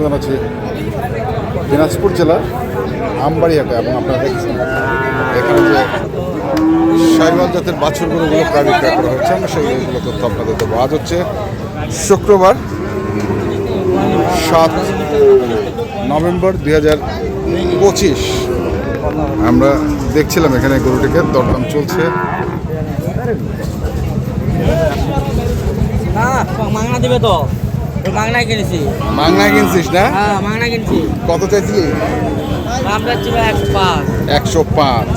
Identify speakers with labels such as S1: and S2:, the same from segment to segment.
S1: স্বাগত জানাচ্ছি দিনাজপুর জেলার আমবাড়িহাটে এবং আপনারা দেখছেন এখানে যে সাইবাল জাতের বাছুর গরুগুলো প্রায় বিক্রয় করা হচ্ছে, আমরা সেইগুলো তথ্য আপনাদের দেবো। আজ হচ্ছে শুক্রবার, সাত নভেম্বর দুই হাজার পঁচিশ। আমরা দেখছিলাম এখানে গরুটিকে, দরদাম চলছে।
S2: মাংনা তো। মাংনাই কিনেছি।
S1: মাংনায় কিনছিস না?
S2: হ্যাঁ মাংনা কিনছি।
S1: কত চাইছিলি?
S2: যাচ্ছে একশো পাঁচ।
S1: একশো পাঁচ।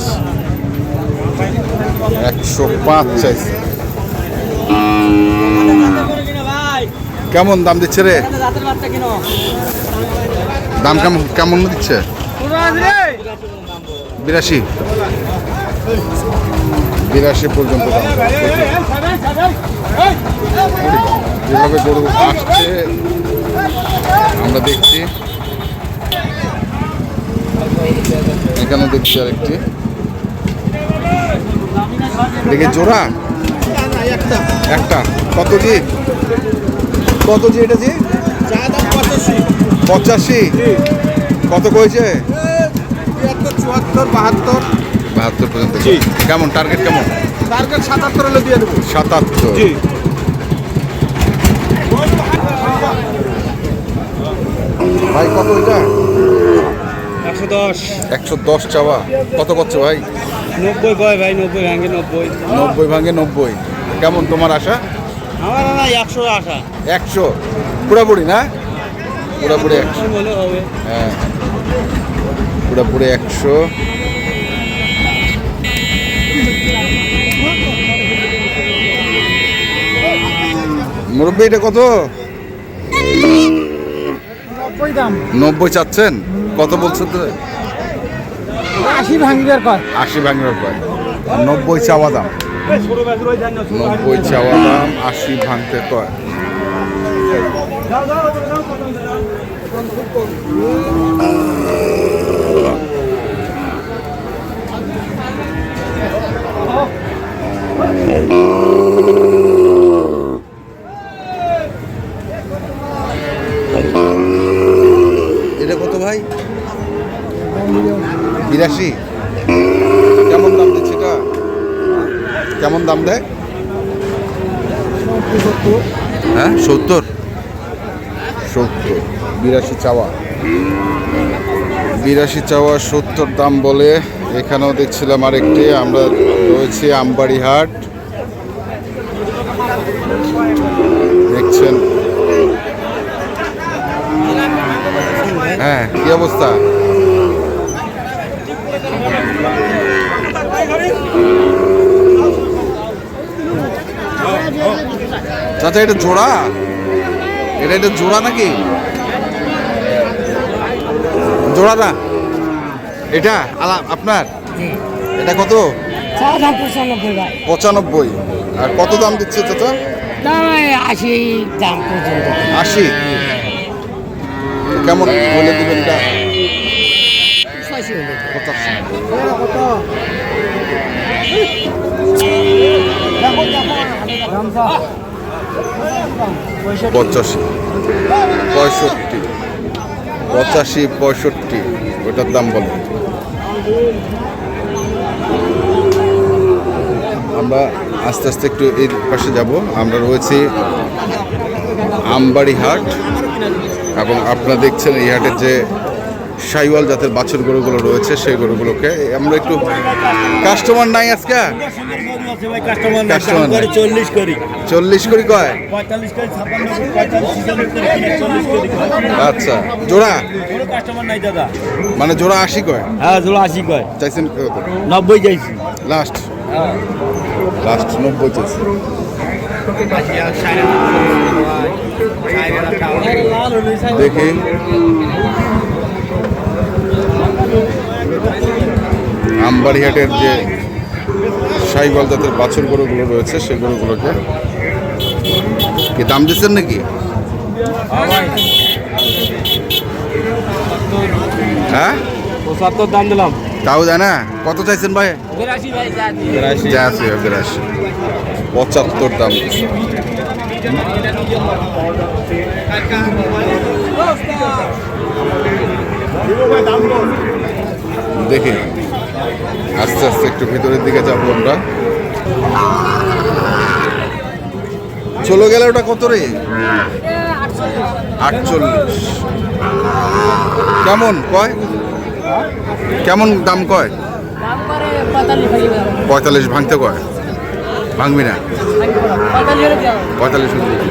S1: একশো পাঁচ চাইছে। কেমন দাম দিচ্ছে রে? দাম কেমন কেমন দিচ্ছে? বিরাশি। বিরাশি পর্যন্ত দাম। যেভাবে গরু আসছে আমরা দেখছি। এখানে দেখছি আরেকটি। দেখে জোড়া? একটা। কত জি? কত জি এটা জি? পঁচাশি। কত কয়েছে
S3: চুয়াত্তর বাহাত্তর
S1: বাহাত্তর পর্যন্ত।
S3: জি।
S1: কেমন? টার্গেট কেমন?
S3: টার্গেট সাতাত্তর হলে দিয়ে দেবো।
S1: সাতাত্তর
S3: জি
S1: ভাই কত এটা
S2: একশো দশ।
S1: একশো দশ চাওয়া। কত করছে ভাই?
S2: নব্বই কয় ভাই নব্বই ভাঙে নব্বই।
S1: নব্বই ভাঙে নব্বই। কেমন তোমার আশা?
S2: আমার না একশো আসা
S1: একশো? পুরাপুরি না? পুরাপুরি একশো।
S2: হবে।
S1: হ্যাঁ। পুরাপুরি একশো। মুরব্বী এটা কত?
S3: নব্বই
S1: চাচ্ছেন? কত বলছো তো?
S3: আশি ভাঙিবার কর
S1: আশি ভাঙের কয়। নব্বই চাওয়া দাম। নব্বই চাওয়া দাম আশি ভাঙতে কয়। এটা ভাই? বিরাশি। কেমন দাম দিচ্ছে এটা কেমন দাম দেয়? হ্যাঁ সত্তর। সত্তর, বিরাশি চাওয়া। বিরাশি চাওয়া, সত্তর দাম বলে এখানেও দেখছিলাম আরেকটি। আমরা রয়েছি আমবাড়ি হাট দেখছেন হ্যাঁ কি অবস্থা। চাচা এটা জোড়া? এটা এটা জোড়া নাকি? জোড়া না? এটা আলা আপনার? এটা কত?
S2: পঁচানব্বই
S1: আর কত দাম দিচ্ছে চাচা?
S2: আশি দাম পর্যন্ত।
S1: আশি? কেমন বলে দিবেন এটা? পঁচাশি পঁচাশি। পঁয়ষট্টি। পঁচাশি পঁয়ষট্টি। ওটার দাম বলো। আমরা আস্তে আস্তে একটু এই পাশে যাব। আমরা রয়েছি আমবাড়ি হাট এবং আপনারা দেখছেন এই হাটের যে সাইওয়াল জাতের বাছুর গরুগুলো রয়েছে সেই গরুগুলোকে আমরা একটু কাস্টমার নাই আজকে?
S3: চল্লিশ করি
S1: কয়? আচ্ছা জোড়া? মানে জোড়া আশি কয়?
S3: হ্যাঁ ষোলো আশি কয়।
S1: চাইছেন
S3: নব্বই চাইছি।
S1: লাস্ট লাস্ট নব্বই চাইছে। দেখি আমবাড়িহাটের যে সাইবাল জাতের বাছুর গরুগুলো রয়েছে, সেই গরুগুলোকে কি দাম দিচ্ছেন নাকি? হ্যাঁ?
S3: পঁচাত্তর দাম দিলাম।
S1: তাও জানা কত চাইছেন ভাই?
S2: বিরাশি
S3: বিরাশি।
S1: পঁচাত্তর দাম। দেখি। আস্তে আস্তে একটু ভিতরের দিকে যাব আমরা। চলে গেলে ওটা কত রে? আটচল্লিশ। কেমন? কয়? কেমন দাম কয়?
S2: পঁয়তাল্লিশ হয়ে
S1: ভাঙতে কয়? ভাঙবি না।
S2: পঁয়তাল্লিশ
S1: পঁয়তাল্লিশ হলে দিয়ে দিবি।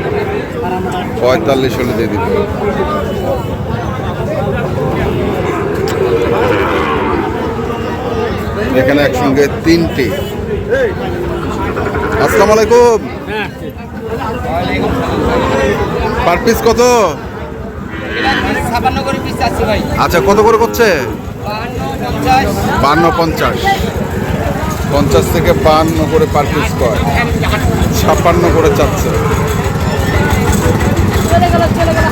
S1: পঁয়তাল্লিশ হলে দিয়ে দিবি। এখানে একসঙ্গে তিনটি। আসসালামু আলাইকুম। পার পিস কত?
S2: ছাপান্ন করে পিস আছে ভাই।
S1: আচ্ছা কত করে করছে? বান্ন পঞ্চাশ। পঞ্চাশ। থেকে বান্ন করে পার পিস কয় ছাপ্পান্ন করে চাচ্ছে।
S2: চলে গেল চলে গেল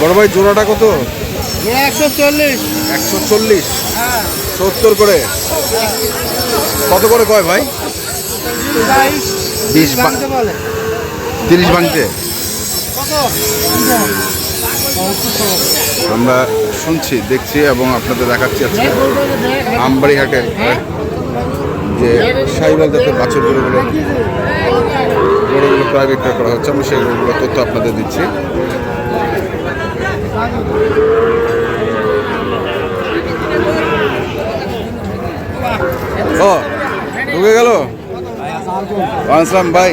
S1: বড় ভাই জোড়াটা কত?
S2: একশো চল্লিশ।
S1: একশো চল্লিশ। সত্তর করে। কত করে কয় ভাই? বিশ তিরিশ ভাঙতে আমরা শুনছি দেখছি এবং আপনাদের দেখাচ্ছি আজকে। আমবাড়িহাটের যে সাইবাল জাতের বাছর গরুগুলো গরুগুলো প্রায় বিক্রয় করা হচ্ছে। আমি সেই গরুগুলো তথ্য আপনাদের দিচ্ছি। ও ঢুকে গেল? আসলাম ভাই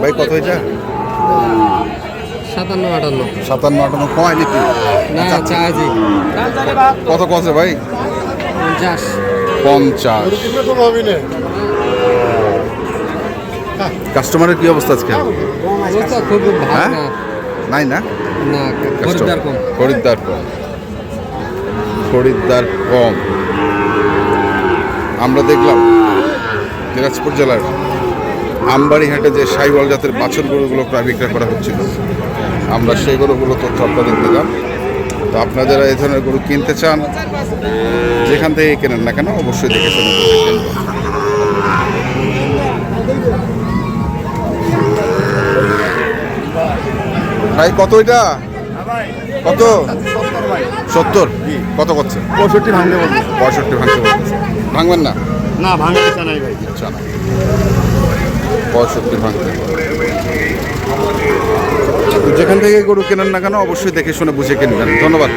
S1: ভাই কত হয়েছে?
S2: সাতান্ন আটান্ন।
S1: সাতান্ন আটান্ন কমায় নাকি
S2: চার্জি
S1: কত কছে ভাই?
S2: পঞ্চাশ।
S1: পঞ্চাশ। কাস্টমারের কি অবস্থা আজকে?
S2: অবস্থা খুব
S1: হ্যাঁ?
S2: ভালো না।
S1: নাই না?
S2: না খরিদ্দার কম।
S1: খরিদ্দার কম। খরিদ্দার কম। আমরা দেখলাম দিনাজপুর জেলার আমবাড়িহাটে যে সাইওয়াল জাতের বাছর গরুগুলো প্রায় বিক্রয় করা হচ্ছিল। আমরা সেই গরুগুলো তথ্য আপনাদের দিলাম। তো আপনারা যারা এই ধরনের গরু কিনতে চান, যেখান থেকে কেনেন না কেন, অবশ্যই দেখে শুনে ভাই, কত এটা? কত? সত্তর কত করছে?
S3: পঁয়ষট্টি ভাঙতে বলছে।
S1: পঁয়ষট্টি ভাঙতে বলছে। ভাঙবেন না?
S3: না ভাঙতে চাই ভাই।
S1: ইচ্ছা না পঁয়ষট্টি ভাঙতে যেখান থেকে গরু কেনেন না কেন অবশ্যই দেখে শুনে বুঝে কিনবেন। ধন্যবাদ।